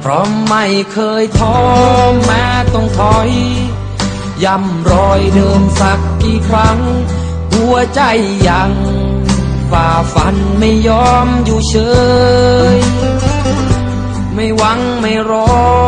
เพราะไม่เคยท้อแม้ต้องถอย ย่ำรอยเดิมสักกี่ครั้ง หัวใจยังฝ่าฟันไม่ยอมอยู่เฉย ไม่หวังไม่รอ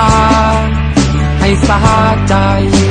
า ให้สา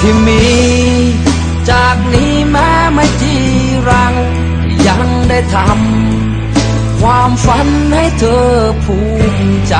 ที่มี จากนี้แม้ไม่จีรัง ยังได้ทำความฝันให้เธอภูมิใจ